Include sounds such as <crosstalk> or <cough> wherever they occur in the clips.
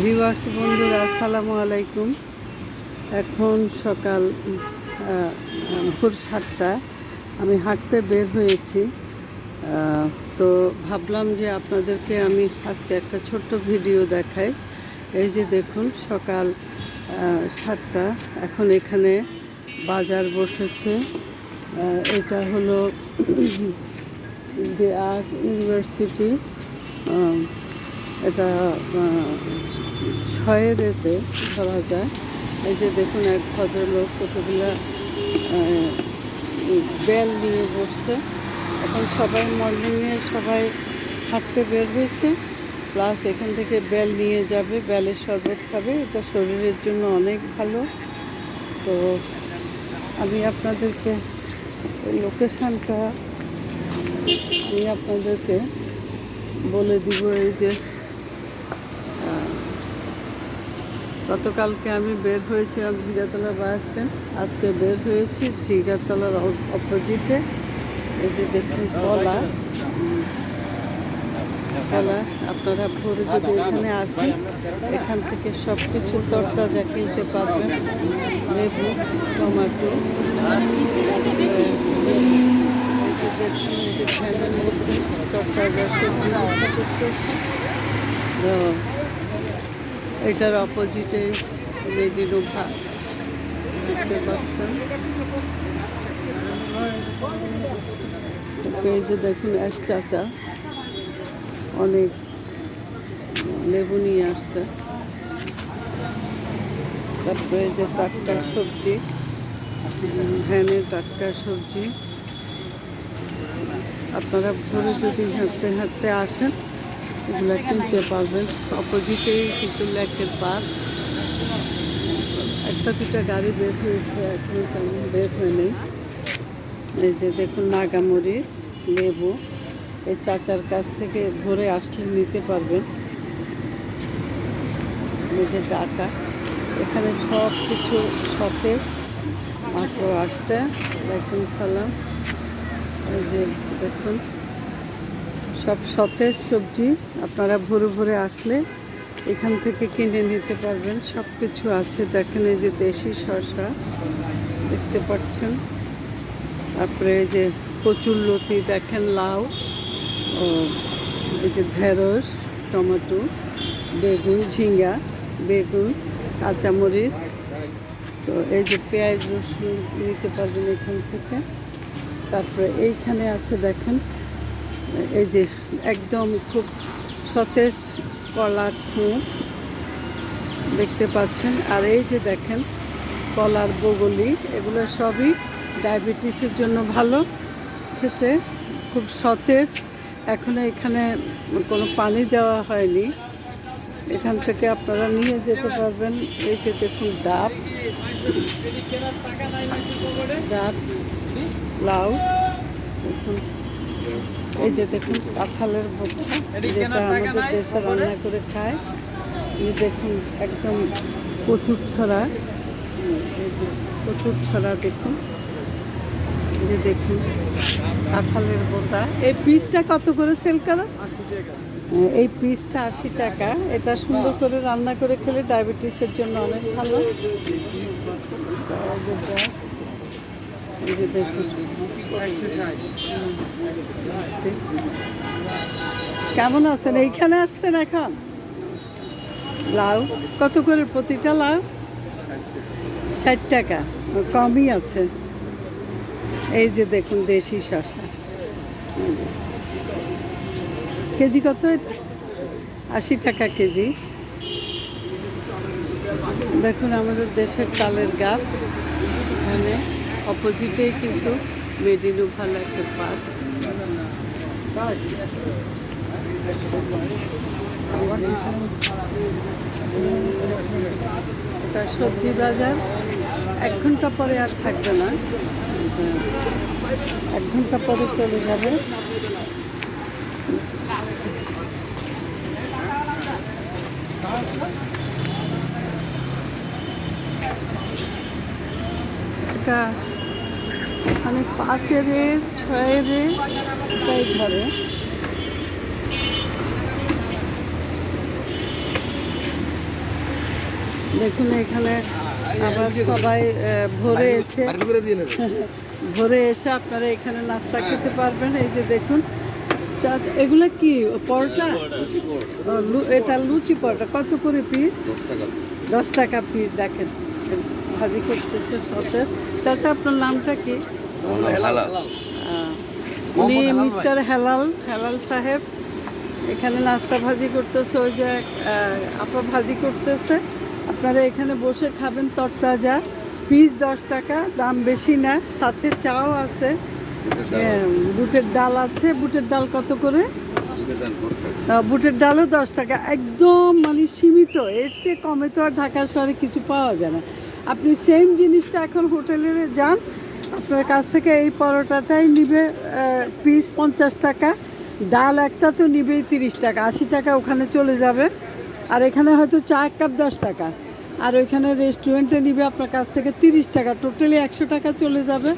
Viewers, বন্ধুরা, আসসালামু আলাইকুম। এখন সকাল ভোর সাতটা। আমি হাঁটতে বের হয়েছি। তো ভাবলাম যে আপনাদেরকে আমি আজকে একটা ছোট্ট ভিডিও দেখাই। এই যে দেখুন, সকাল সাতটা। এখন এখানে বাজার বসেছে। এটা হলো <clears throat> দি আর্ট ইউনিভার্সিটি এটা ছয়ের এতে ধরা যায়। এই যে দেখুন, এক ভদ্রলোক কতগুলো বেল নিয়ে বসছে। এখন সবাই মর্নিংয়ে সবাই হাঁটতে বের হয়েছে। প্লাস এখান থেকে বেল নিয়ে যাবে, বেলের শরবত খাবে। এটা শরীরের জন্য অনেক ভালো। তো আমি আপনাদেরকে লোকেশানটা, আমি আপনাদেরকে বলে দিব এই যে আহ, গতকালকে আমি বের হয়েছিলাম ঝিগাতলা বাস স্ট্যান্ড। আজকে বের হয়েছি ঝিগাতলার অপোজিটে। এই যে দেখুন কলা। কলা, আপনারা ভোরে যদি এখানে আসেন, এখান থেকে সব কিছু তরতাজা কিনতে পারবেন। লেবু, টমাটো। দেখুন, এই যে ফ্যানের মধ্যে তরতাজা সবজি। করতেছে এটার অপোজিটে মেডিনো ভাত দেখতে পাচ্ছেন? এই যে দেখুন এক চাচা। অনেক লেবু নিয়ে আসছে। তারপরে যে টাটকা সবজি। ভ্যানে টাটকা সবজি। আপনারা ভোরে যদি হাঁটতে হাঁটতে আসেন এগুলো কিনতে পারবেন অপোজিটেই কিন্তু লেকের পার্ক একটা দুটা গাড়ি বের হয়েছে, এখনও তেমন বের হয়নি এই যে দেখুন নাগামরিচ লেবু, এই চাচার কাছ থেকে ভরে আসলে নিতে পারবেন। এই যে ডাটা, এখানে সব কিছু সতেজ, মাত্র আসছে। ওয়ালাইকুম সালাম। এই যে দেখুন। সব সতেজ সবজি আপনারা ভোরে ভোরে আসলে এখান থেকে কিনে নিতে পারবেন। সব কিছু আছে। দেখেন এই যে দেশি শসা দেখতে পাচ্ছেন। তারপরে এই যে কচুর লতি, দেখেন লাউ ও এই যে ঢেঁড়স, টমেটো, বেগুন, ঝিঙ্গা, বেগুন, কাঁচামরিচ। তো এই যে পেঁয়াজ রসুন নিতে পারবেন এখান থেকে। তারপরে এইখানে আছে দেখেন এই যে একদম খুব সতেজ কলার থুঁ দেখতে পাচ্ছেন। আর এই যে দেখেন, কলার বগলি, এগুলো সবই ডায়াবেটিসের জন্য ভালো। খেতে খুব সতেজ। এখনও এখানে কোনো পানি দেওয়া হয়নি। এখান থেকে আপনারা নিয়ে যেতে পারবেন। এই যে দেখুন, ডাব। ডাব, লাউ। দেখুন। এই যে দেখুন, কাঁঠালের ভর্তা, যেটা আমাদের দেশে রান্না করে খায়। এই দেখুন, একদম কচুর ছড়া। কচুর ছড়া দেখুন। যে দেখুন, কাঁঠালের ভর্তা। এই পিসটা কত করে সেল করো? এই পিসটা আশি টাকা। এটা সুন্দর করে রান্না করে খেলে ডায়াবেটিসের জন্য অনেক ভালো। এই যে দেখুন, কেমন আছেন? এইখানে আসছেন এখন? লাউ? কত করে প্রতিটা লাউ? ষাট টাকা। কমই আছে। এই যে দেখুন, দেশি শশা কেজি কত এটা? আশি টাকা কেজি। দেখুন, আমাদের দেশের চালের গাছ। এখানে অপোজিটেই কিন্তু মেডিনো ভালো একটা পার্ক। এটা সবজি বাজার। এক ঘণ্টা পরে আর থাকবে না। এক ঘণ্টা পরে চলে যাবে। এটা মানে পাঁচের ছয়ের এটাই ধরে দেখুন এখানে আবার সবাই ভোরে এসে <laughs> ভোরে এসে আপনারা এখানে নাস্তা খেতে পারবেন। এই যে দেখুন এগুলো কি? পরোটা? এটা লুচি পরোটা। কত করে পিস দশ টাকা। পিস দেখেন। ভাজি করছে সাথে চাচা আপনার নামটা কি? উনি মিস্টার হেলাল হেলাল সাহেব। এখানে নাস্তা ভাজি করতেছে ওই যে আপা ভাজি করতেছে। আপনারা এখানে বসে খাবেন তরতাজা। পিস দশ টাকা দাম বেশি না সাথে চাও আছে। হ্যাঁ, বুটের ডাল আছে। বুটের ডাল কত করে? বুটের ডালও দশ টাকা। একদম মানে সীমিত এর চেয়ে কমে তো আর ঢাকা শহরে কিছু পাওয়া যায় না। আপনি সেম জিনিসটা এখন হোটেলে যান আপনার কাছ থেকে এই পরোটাটাই নিবে পিস পঞ্চাশ টাকা ডাল একটা তো নিবেই তিরিশ টাকা আশি টাকা ওখানে চলে যাবে আর এখানে হয়তো চা এক কাপ দশ টাকা আর ওইখানে রেস্টুরেন্টে নিবে আপনার কাছ থেকে তিরিশ টাকা টোটালি একশো টাকা চলে যাবে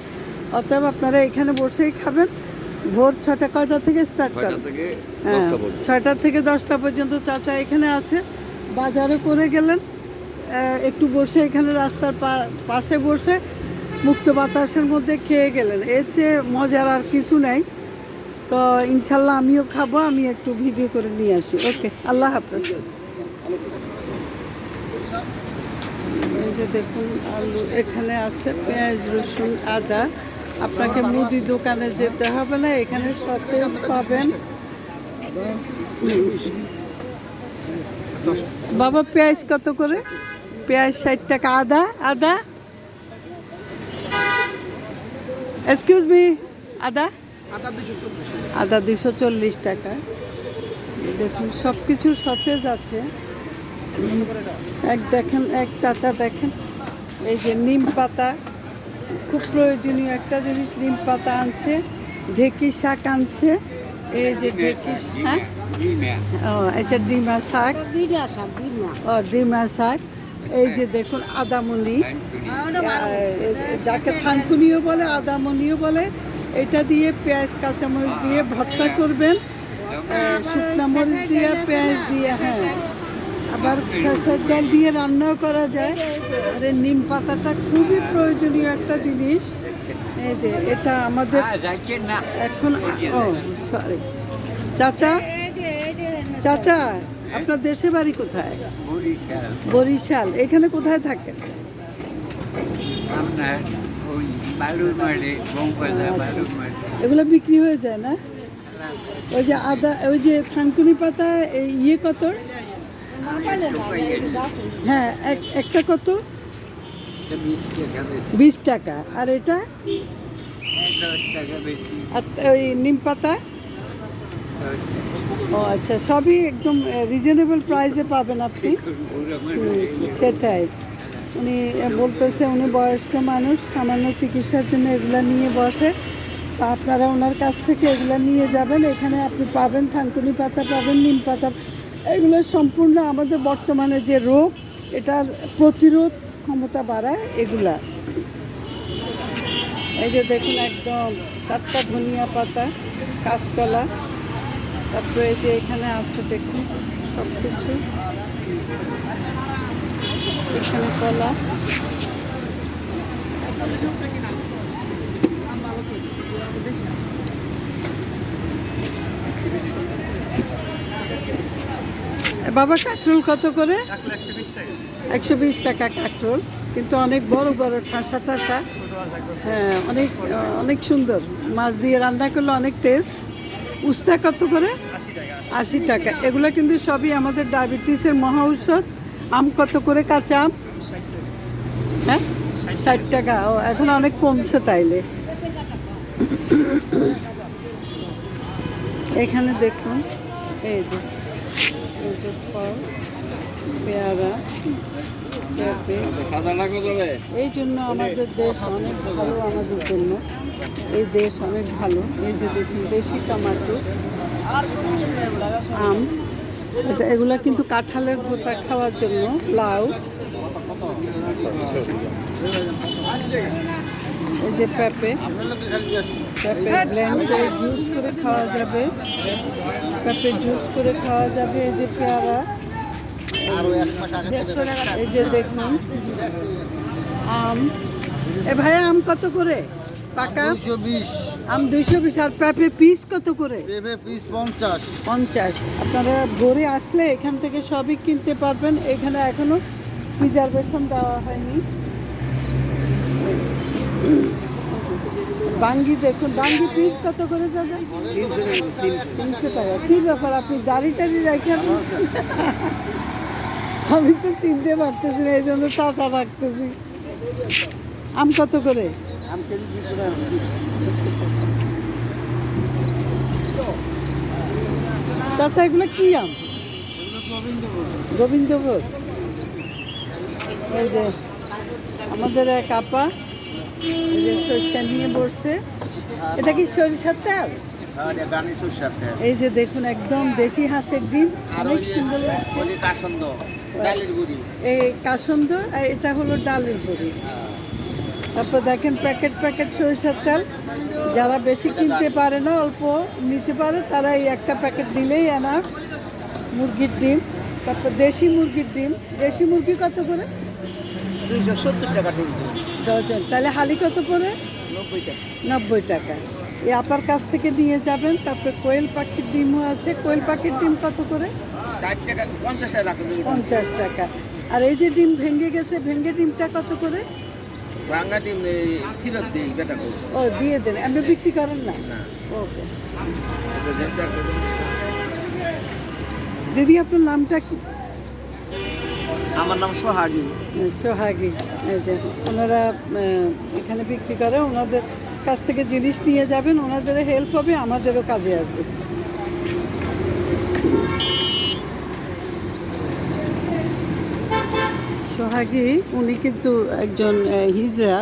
অতএব আপনারা এখানে বসেই খাবেন ভোর ছটা কয়টা থেকে স্টার্ট করেন? হ্যাঁ, ছয়টা থেকে দশটা পর্যন্ত চাচা এখানে আছে বাজারে করে গেলেন একটু বসে এখানে রাস্তার পাশে বসে মুক্ত বাতাসের মধ্যে খেয়ে গেলেন। এর চেয়ে মজার আর কিছু নাই। তো ইনশাল্লাহ আমিও খাব, আমি একটু ভিডিও করে নিয়ে আসি। ওকে, আল্লাহ হাফেজ। এই যে দেখুন, আলু এখানে আছে, পেঁয়াজ, রসুন, আদা। আপনাকে মুদি দোকানে যেতে হবে না, এখানে সতেজ পাবেন। বাবা, পেঁয়াজ কত করে? পেঁয়াজ ষাট টাকা আদা আদা। এক্সকিউজ মি আদা? আদা দুশো চল্লিশ। টাকা। দেখুন সব কিছু সতেজ আছে। এক দেখেন এক চাচা দেখেন। এই যে নিম পাতা খুব প্রয়োজনীয় একটা জিনিস নিম পাতা আনছে ঢেকি শাক আনছে। এই যে ঢেকি হ্যাঁ? ও আচ্ছা ডিমা শাক। ও ডিমা শাক। এই যে দেখুন আদামনি। যাকে থানকুনিও বলে আদামনিও বলে এটা দিয়ে পেঁয়াজ কাঁচামরিচ দিয়ে ভর্তা করবেন। শুকনা মরিচ দিয়ে পেঁয়াজ দিয়ে হ্যাঁ। আবার খেসার ডাল দিয়ে রান্নাও করা যায়। আর নিম পাতাটা খুবই প্রয়োজনীয় একটা জিনিস। এই যে এটা আমাদের এখন ও সরি চাচা? চাচা? আপনার দেশে বাড়ি কোথায়? বরিশাল। এখানে কোথায় থাকেন? এগুলো বিক্রি হয়ে যায় না? ওই যে আদা ওই যে থানকুনি পাতা এই ইয়ে কত? হ্যাঁ এক একটা কত? বিশ টাকা আর এটা? আর ওই নিম পাতা? ও আচ্ছা সবই একদম রিজনেবল প্রাইসে পাবেন আপনি। সেটাই। উনি বলতেছে উনি বয়স্ক মানুষ, সামান্য চিকিৎসার জন্য এগুলো নিয়ে বসে। তো আপনারা ওনার কাছ থেকে এগুলো নিয়ে যাবেন। এখানে আপনি পাবেন, থানকুনি পাতা পাবেন, নিম পাতা। এগুলো সম্পূর্ণ আমাদের বর্তমানে যে রোগ, এটার প্রতিরোধ ক্ষমতা বাড়ায় এগুলা। এই যে দেখুন একদম টাটকা ধনিয়া পাতা, কাঁচকলা। তারপরে যে এখানে আছে দেখুন সব কিছু এখানে কলা। বাবা, কাকরোল কত করে? একশো বিশ টাকা কাকরোল, কিন্তু অনেক বড় বড় ঠাসা ঠাসা। হ্যাঁ অনেক অনেক সুন্দর। মাছ দিয়ে রান্না করলে অনেক টেস্ট উস্তা কত করে? আশি টাকা। এগুলো কিন্তু সবই আমাদের ডায়াবেটিসের মহা ঔষধ। আম কত করে কাঁচা আম? হ্যাঁ? ষাট টাকা। ও এখন অনেক কমছে তাইলে। এখানে দেখুন এই যে এই যে ফল পেয়ারা এই জন্য আমাদের দেশ অনেক ভালো আমাদের জন্য। এই দেশ অনেক ভালো। এই যে দেখুন, দেশি টমাটো, আম এগুলা কিন্তু কাঁঠালের ভোতা খাওয়ার জন্য, লাউ। এই যে পেঁপে পেঁপে ব্লেন্ড জুস করে খাওয়া যাবে। পেঁপে জুস করে খাওয়া যাবে, এই যে পেয়ারা। এই যে দেখুন, আম। এ ভাইয়া, আম কত করে? পাকা? দুশো বিশ। আম দুইশো বিশ আর পেঁপে পিস কত করে? পেঁপে পিস পঞ্চাশ। পঞ্চাশ। আপনারা ভোরে আসলে এখান থেকে সবই কিনতে পারবেন। এখানে এখনও রিজার্ভেশন দেওয়া হয়নি। বাঙ্গি দেখুন বাঙ্গি পিস কত করে যাবে তিনশো টাকা। কি ব্যাপার আপনি দাড়ি টাড়ি রেখে আমি তো চিনতে পারতেছি না এই জন্য চাচা রাখতেছি আম কত করে? কেজি দুশো টাকা চাচা এগুলো কি আম? গোবিন্দভোগ। এই যে আমাদের এক আপা এই যে সরিষা নিয়ে বসছে। এটা কি সরিষার তেল? এই যে দেখুন একদম দেশি হাঁসের ডিম। অনেক সুন্দর লাগছে। এই কাসন্দ আর এটা হলো ডালের বড়ি তারপর দেখেন প্যাকেট প্যাকেট সরিষার তেল। যারা বেশি কিনতে পারে না অল্প নিতে পারে তারা এই একটা প্যাকেট দিলেই আনা মুরগির ডিম। তারপর দেশি মুরগির ডিম। দেশি মুরগি কত করে? দুইশো সত্তর টাকা ডজন তাহলে হালি কত করে নব্বই টাকা। নব্বই টাকা। এই আপার কাছ থেকে নিয়ে যাবেন। তারপর কোয়েল পাখির ডিমও আছে। কোয়েল পাখির ডিম কত করে? পঞ্চাশ টাকা রাখো পঞ্চাশ টাকা। আর এই যে ডিম ভেঙে গেছে ভেঙে ডিমটা কত করে? ভাঙা ডিম ফেরত দিই বেটা ও দিয়ে দেন। আপনি বিক্রি করেন না? ওকে। দিদি আপনার নামটা কি? আমার নাম সোহাগী। সোহাগী। এই যে ওনারা এখানে বিক্রি করে ওনাদের কাছ থেকে জিনিস নিয়ে যাবেন ওনাদেরও হেল্প হবে আমাদেরও কাজে আসবে। সোহাগী, উনি কিন্তু একজন হিজরা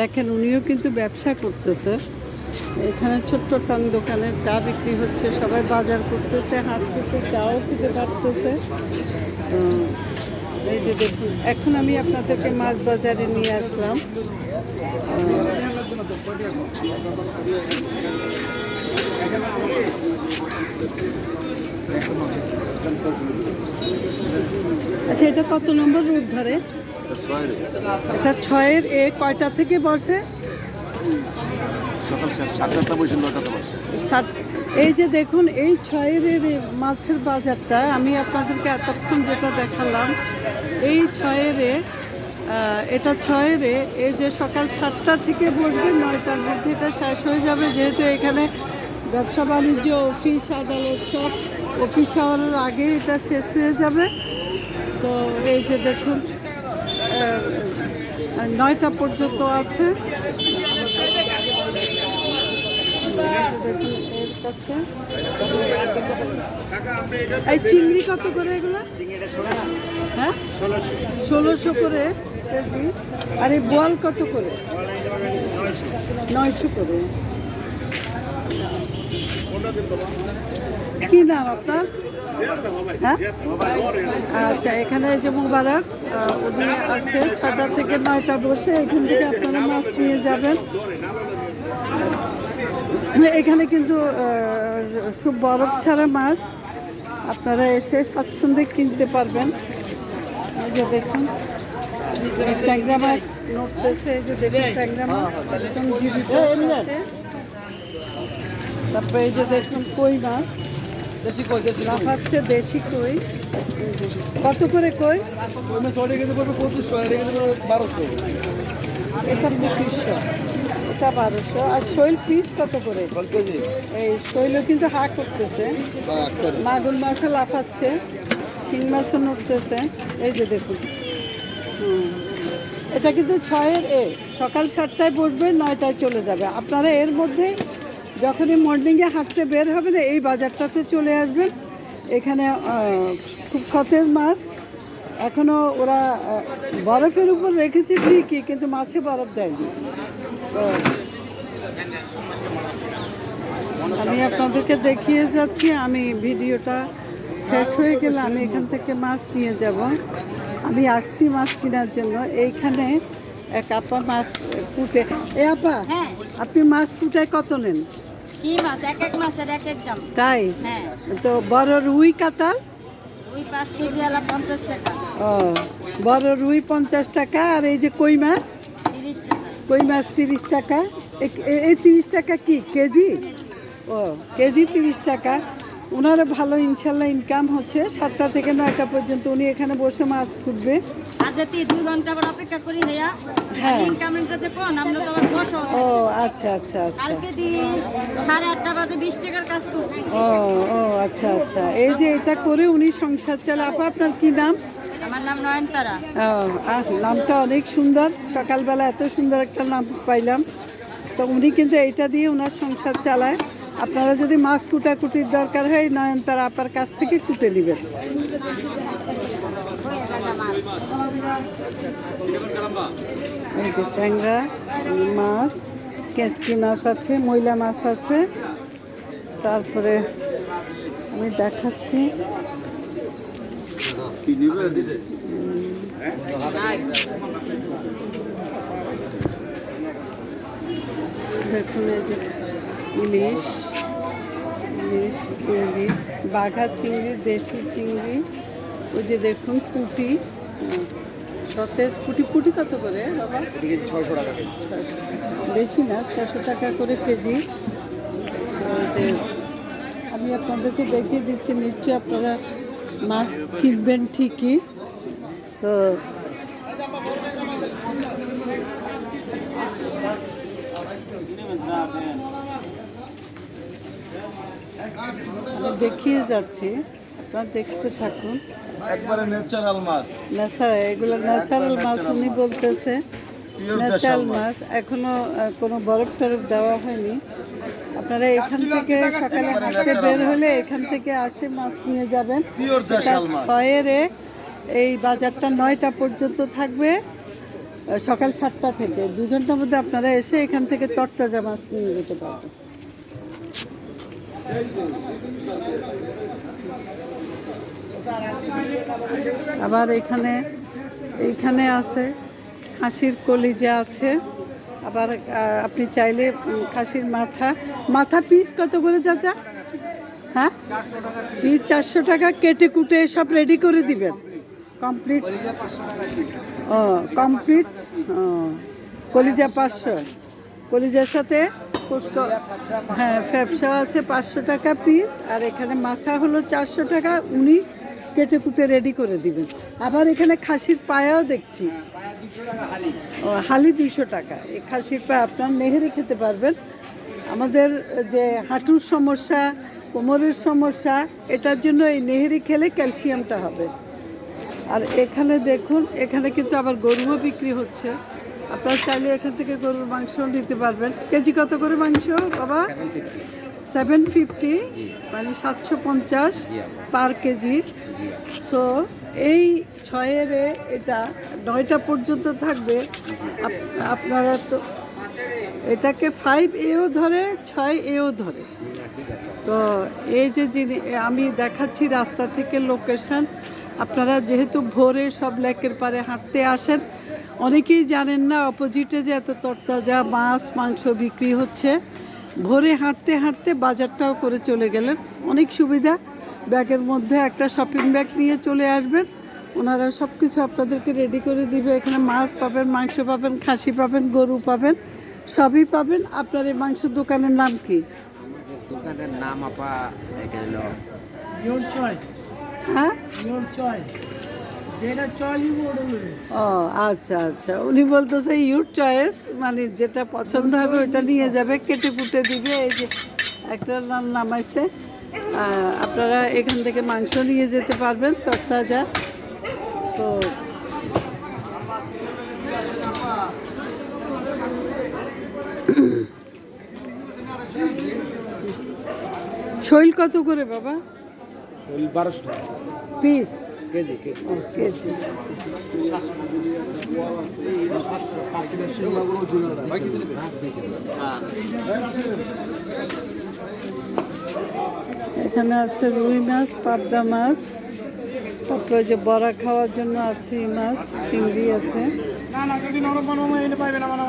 দেখেন, উনিও কিন্তু ব্যবসা করতেছে। এখানে ছোট্ট টং দোকানে চা বিক্রি হচ্ছে, সবাই বাজার করতেছে হাঁটতেছে চাও খেতে পারতেছে। এই যে দেখুন, এখন আমি আপনাদেরকে মাছ বাজারে নিয়ে আসলাম। আচ্ছা এটা কত নম্বর রুট ধরে? এটা ছয়ের এ। কয়টা থেকে বসে? এই যে দেখুন এই ছয়ের এর মাছের বাজারটা আমি আপনাদেরকে এতক্ষণ যেটা দেখালাম এই ছয়ের এটা ছয়ের এ, এই যে সকাল সাতটা থেকে বসবে নয়টার মধ্যে এটা শেষ হয়ে যাবে যেহেতু এখানে ব্যবসা বাণিজ্য অফিস আদালত, সব অফিস আওয়ারের আগে এটা শেষ হয়ে যাবে। তো এই যে দেখুন নয়টা পর্যন্ত আছে। এই চিংড়ি কত করে এগুলো? হ্যাঁ? ষোলোশো করে আর এই বোয়াল কত করে? নয়শো করে। কি নাম আপনার? হ্যাঁ? আচ্ছা এখানে যে মুবারক উনি আছে ছটা থেকে নয়টা বসে, এখান থেকে আপনারা মাছ নিয়ে যাবেন। এখানে কিন্তু সব বরফ ছাড়া মাছ আপনারা এসে স্বাচ্ছন্দ্যে কিনতে পারবেন। এই যে দেখুন ট্যাংরা মাছ নড়তেছে, এই যে দেখুন ট্যাংরা মাছ জীবিত। তারপরে এই যে দেখুন কই মাছ? দেশি কই দেশি লাফাচ্ছে দেশি কই। কত করে কই? কই মাছ অর্ডার কেজি পড়বে পঁচিশশো অর্ডার কেজি পড়বে বারোশো। এটা পঁচিশশো এটা বারোশো। আর শৈল পিস কত করে? এই শৈলও কিন্তু হা করতেছে। মাগুর মাছও লাফাচ্ছে শিং মাছও নড়তেছে। এই যে দেখুন। এটা কিন্তু ছয়ের এ। সকাল সাতটায় বসবে নয়টায় চলে যাবে। আপনারা এর মধ্যে যখনই মর্নিংয়ে হাঁটতে বের হবেন এই বাজারটাতে চলে আসবেন। এখানে খুব সতেজ মাছ। এখনও ওরা বরফের উপর রেখেছে ঠিকই কিন্তু মাছে বরফ দেয়নি। আমি আপনাদেরকে দেখিয়ে যাচ্ছি আমি ভিডিওটা শেষ হয়ে গেলে আমি এখান থেকে মাছ নিয়ে যাব। আমি আসছি মাছ কেনার জন্য। এইখানে এক আপা মাছ কুটে এ আপা হ্যাঁ। আপনি মাছ কুটায় কত নেন? কি মাছ? এক এক মাছের এক এক দাম। তাই? হ্যাঁ। তো বড় রুই কাতাল কেজি আলা পঞ্চাশ টাকা। ও বড় রুই পঞ্চাশ টাকা আর এই যে কই মাছ? তিরিশ টাকা। কই মাছ তিরিশ টাকা? এ- এ- এই তিরিশ টাকা কি কেজি? ও কেজি তিরিশ টাকা। ওনারও ভালো ইনশাল্লাহ ইনকাম হচ্ছে। সাতটা থেকে নয়টা পর্যন্ত উনি এখানে বসে মাছ খুঁজবে হ্যাঁ। ও আচ্ছা আচ্ছা আচ্ছা। ও ও আচ্ছা আচ্ছা। এই যে এটা করে উনি সংসার চালা আপা আপনার কি নাম? আমার নাম নয়নতারা। ও, আহ, নামটা অনেক সুন্দর। সকালবেলা এত সুন্দর একটা নাম পাইলাম। তো উনি কিন্তু এইটা দিয়ে ওনার সংসার চালায়। আপনারা যদি মাছ কুটাকুটির দরকার হয়, নয়নতার আপার কাছ থেকে কুটে নেবেন। এই যে ট্যাংরা মাছ, কেঁচকি মাছ আছে, ময়লা মাছ আছে। তারপরে আমি দেখাচ্ছি। দেখুন এই যে ইলিশ ইলিশ চিংড়ি বাঘা চিংড়ি দেশি চিংড়ি ওই যে দেখুন পুঁটি। সতেজ পুঁটি পুঁটি কত করে বাবা? ছয়শো টাকা বেশি না ছশো টাকা করে কেজি। আমি আপনাদেরকে দেখিয়ে দিচ্ছি নিশ্চয়ই আপনারা মাছ চিনবেন ঠিকই। তো দেখিয়ে যাচ্ছি। আপনারা দেখতে থাকুন। একবারে ন্যাচারাল মাছ। ন্যাচারাল এগুলো ন্যাচারাল মাছ উনি বলতেছে। ন্যাচারাল মাছ। এখনও কোনো বরফ টরফ দেওয়া হয়নি। আপনারা এখান থেকে সকালে হাঁটতে বের হলে এখান থেকে আসে মাছ নিয়ে যাবেন। ছয়ের এই বাজারটা নয়টা পর্যন্ত থাকবে সকাল সাতটা থেকে। দুই ঘণ্টার মধ্যে আপনারা এসে এখান থেকে তরতাজা মাছ নিয়ে যেতে পারবেন। আবার এখানে, এইখানে আছে, খাসির কলিজা আছে। আবার আপনি চাইলে খাসির মাথা মাথা পিস কত করে চাচা? হ্যাঁ? পিস চারশো টাকা কেটে কুটে সব রেডি করে দিবেন। কমপ্লিট ও কমপ্লিট ও, কলিজা পাঁচশো। কলিজার সাথে হ্যাঁ ফ্যাপসা আছে পাঁচশো টাকা পিস আর এখানে মাথা হলো চারশো টাকা, উনি কেটে কুটে রেডি করে দিবেন। আবার এখানে খাসির পায়াও দেখছি। ও, হালি দুইশো টাকা। এই খাসির পায়া আপনার নেহেরে খেতে পারবেন। আমাদের যে হাঁটুর সমস্যা, কোমরের সমস্যা, এটার জন্য এই নেহেরি খেলে ক্যালসিয়ামটা হবে। আর এখানে দেখুন, এখানে কিন্তু আবার গরুও বিক্রি হচ্ছে। আপনারা চাইলে এখান থেকে গরুর মাংস নিতে পারবেন। কেজি কত করে মাংস বাবা? সেভেন ফিফটি মানে সাতশো পঞ্চাশ পার কেজি সো এই ছয়ের এটা নয়টা পর্যন্ত থাকবে। আপনারা তো এটাকে ফাইভ এও ধরে ছয় এও ধরে। তো এই যে যিনি আমি দেখাচ্ছি রাস্তা থেকে লোকেশন আপনারা যেহেতু ভোরে সব লেকের পারে হাঁটতে আসেন অনেকেই জানেন না অপোজিটে যে এত তরতাজা মাছ মাংস বিক্রি হচ্ছে। ভোরে হাঁটতে হাঁটতে বাজারটাও করে চলে গেলেন। অনেক সুবিধা ব্যাগের মধ্যে একটা শপিং ব্যাগ নিয়ে চলে আসবেন। ওনারা সব কিছু আপনাদেরকে রেডি করে দিবে। এখানে মাছ পাবেন মাংস পাবেন খাসি পাবেন গরু পাবেন সবই পাবেন। আপনার এই মাংসের দোকানের নাম কি? দোকানের নাম আপা এটা হলো হ্যাঁ? ও আচ্ছা আচ্ছা। উনি বলতেছে ইউর চয়েস মানে যেটা পছন্দ হবে ওটা নিয়ে যাবে কেটে কুটে দিবে। এই যে একটা নাম নামাইছে। আপনারা এখান থেকে মাংস নিয়ে যেতে পারবেন তরতাজা। তো শৈল কত করে বাবা? বারোশো টাকা। পিস। কেজি? কেজি। এখানে আছে রুই মাছ পাবদা মাছ তারপরে যে বড়া খাওয়ার জন্য আছে এই মাছ চিংড়ি আছে। না না যদি নরম পাইবে না মানে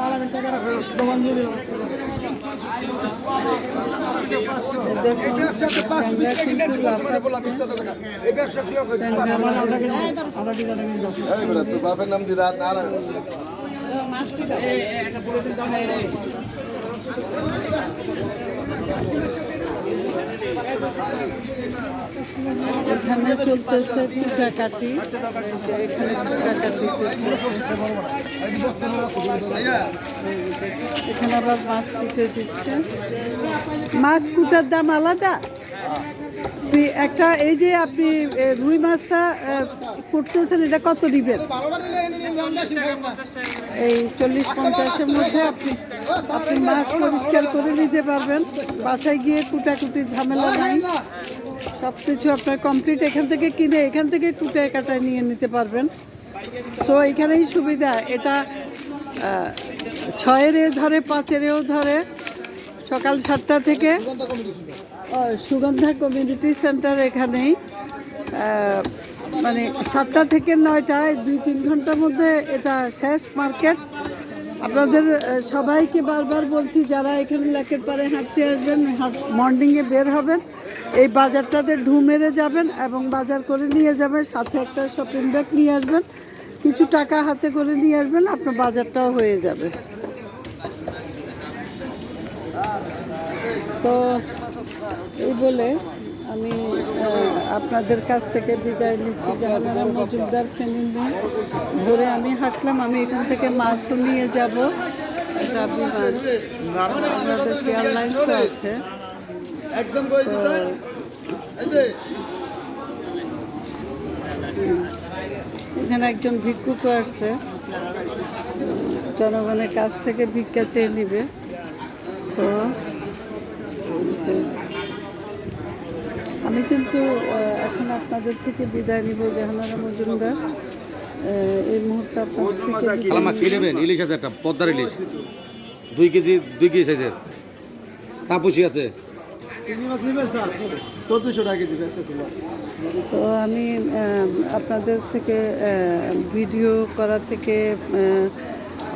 বাপের নাম দিদা নারায়ণ এখানে চলতেছে কুটাকাটি এখানে এখানে আবার মাছ কুটে দিচ্ছে। মাছ কুটার দাম আলাদা? একটা এই যে আপনি রুই মাছটা এ, কুটতেছেন এটা কত দিবেন? এই চল্লিশ পঞ্চাশের মধ্যে আপনি আপনি মাছ পরিষ্কার করে নিতে পারবেন। বাসায় গিয়ে কুটাকুটি ঝামেলা নাই। সব কিছু আপনার কমপ্লিট এখান থেকে কিনে এখান থেকে কুটে কাটায় নিয়ে নিতে পারবেন। সো এখানেই সুবিধা। এটা আহ, ছয়েরও ধরে পাঁচেরও ধরে সকাল সাতটা থেকে সুগন্ধা কমিউনিটি সেন্টার এখানেই মানে সাতটা থেকে নয়টায় দুই তিন ঘণ্টার মধ্যে এটা শেষ মার্কেট। আপনাদের সবাইকে বারবার বলছি যারা এখানে লেকের পারে হাঁটতে আসবেন মর্নিংয়ে বের হবেন। এই বাজারটাতে ঢু মেরে যাবেন এবং বাজার করে নিয়ে যাবেন, সাথে একটা শপিং ব্যাগ নিয়ে আসবেন, কিছু টাকা হাতে করে নিয়ে আসবেন, আপনার বাজারটাও হয়ে যাবে। তো এই বলে আমি আপনাদের কাছ থেকে বিদায় নিচ্ছি। জাহানারা মজুমদার ফ্যামিলি ধরে আমি হাঁটলাম, আমি এখান থেকে মাছও নিয়ে যাব। এটা বিমান বাংলাদেশ এয়ারলাইন্সও আছে। একদম কই দিতে এই যে। এখানে একজন ভিক্ষুকও আসছে। জনগণের কাছ থেকে ভিক্ষা চেয়ে নিবে। তো আমি কিন্তু এখন আপনাদের থেকে বিদায় নিব জাহানারা মজুমদার। এই মুহূর্তে আপনাদের থেকে নেবেন? ইলিশ আছে একটা পদ্মার ইলিশ। দুই কেজি দুই কেজি সাইজের। তাপসি আছে। তো আমি আপনাদের থেকে ভিডিও করা থেকে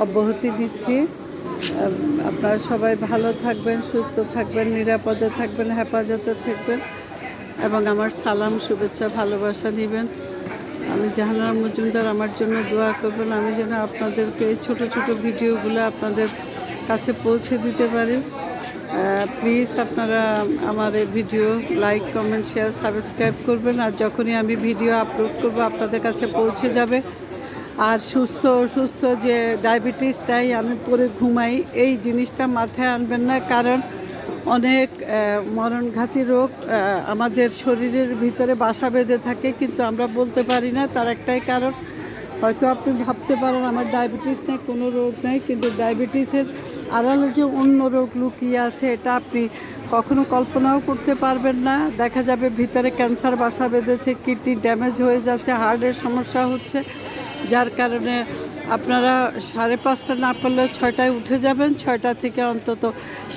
অব্যাহতি দিচ্ছি। আপনারা সবাই ভালো থাকবেন, সুস্থ থাকবেন, নিরাপদে থাকবেন, হেফাজতে থাকবেন এবং আমার সালাম, শুভেচ্ছা, ভালোবাসা নেবেন। আমি জাহানারা মজুমদার, আমার জন্য দোয়া করবেন। আমি যেন আপনাদেরকে এই ছোট ছোট ভিডিওগুলো আপনাদের কাছে পৌঁছে দিতে পারি। প্লিজ আপনারা আমার এই video like comment share subscribe করবেন আর যখনই আমি ভিডিও আপলোড করব আপনাদের কাছে পৌঁছে যাবে। আর সুস্থ, অসুস্থ যে ডায়াবেটিস তাই আমি পরে ঘুমাই। এই জিনিসটা মাথায় আনবেন না, কারণ অনেক মরণঘাতী রোগ আমাদের শরীরের ভিতরে বাসা বেঁধে থাকে, কিন্তু আমরা বলতে পারি না। তার একটাই কারণ, হয়তো আপনি ভাবতে পারেন, আমার ডায়াবেটিস নেই, কোনো রোগ নেই, কিন্তু ডায়াবেটিসের আড়ালে যে অন্য রোগ লুকিয়ে আছে, এটা আপনি কখনো কল্পনাও করতে পারবেন না। দেখা যাবে ভিতরে ক্যান্সার, বাসা বেঁধেছে, কিডনি ড্যামেজ হয়ে যাচ্ছে, হার্টের সমস্যা হচ্ছে। যার কারণে আপনারা সাড়ে পাঁচটা না পারলে ছয়টায় উঠে যাবেন। ছয়টা থেকে অন্তত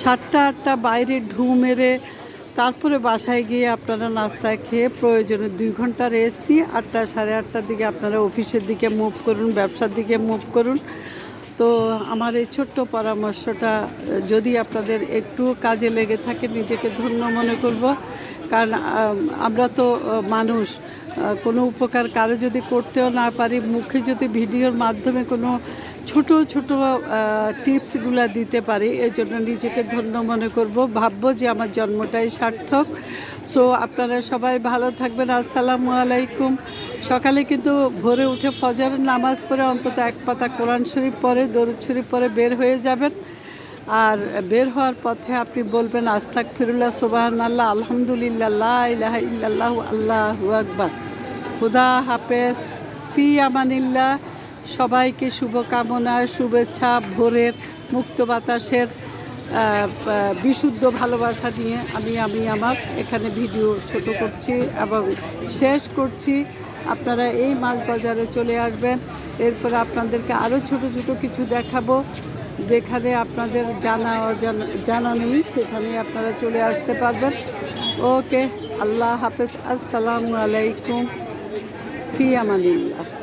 সাতটা, আটটা বাইরে ঢু মেরে তারপরে বাসায় গিয়ে আপনারা নাস্তা খেয়ে প্রয়োজনে দুই ঘণ্টা রেস্ট নিয়ে আটটা, সাড়ে আটটার দিকে আপনারা অফিসের দিকে মুভ করুন, ব্যবসার দিকে মুভ করুন। তো আমার এই ছোট্ট পরামর্শটা, যদি আপনাদের একটু কাজে লেগে থাকে, নিজেকে ধন্য মনে করব। কারণ আমরা তো মানুষ কোনো উপকার কারও যদি করতেও না পারি, মুখে যদি ভিডিওর মাধ্যমে কোনো ছোট ছোট টিপসগুলো দিতে পারি এই জন্য নিজেকে ধন্য মনে করব। ভাববো যে আমার জন্মটাই সার্থক। সো, আপনারা সবাই ভালো থাকবেন। আসসালামু আলাইকুম। সকালে কিন্তু ভোরে উঠে ফজরের নামাজ পড়ে অন্তত এক পাতা কোরআন শরীফ পরে দরুদ শরীফ পরে বের হয়ে যাবেন। আর বের হওয়ার পথে আপনি বলবেন আস্তাক ফিরুল্লাহ সোবাহান আল্লাহ আলহামদুলিল্লাহ ইল্লাল্লাহু, আল্লাহু আকবার। খুদা হাফেজ, ফি আমানিল্লাহ। সবাইকে শুভকামনা, শুভেচ্ছা, ভোরের মুক্ত বাতাসের বিশুদ্ধ ভালোবাসা নিয়ে আমি আমি আমার এখানে ভিডিও ছোট করছি এবং শেষ করছি। আপনারা এই মাছ বাজারে চলে আসবেন। এরপর আপনাদেরকে আরও ছোট ছোট কিছু দেখাবো। যেখানে আপনাদের জানা, অজানা, জানা নেই সেখানে আপনারা চলে আসতে পারবেন। ওকে, আল্লাহ হাফেজ। আসসালামু আলাইকুম। ফি আমাদিল্লাহ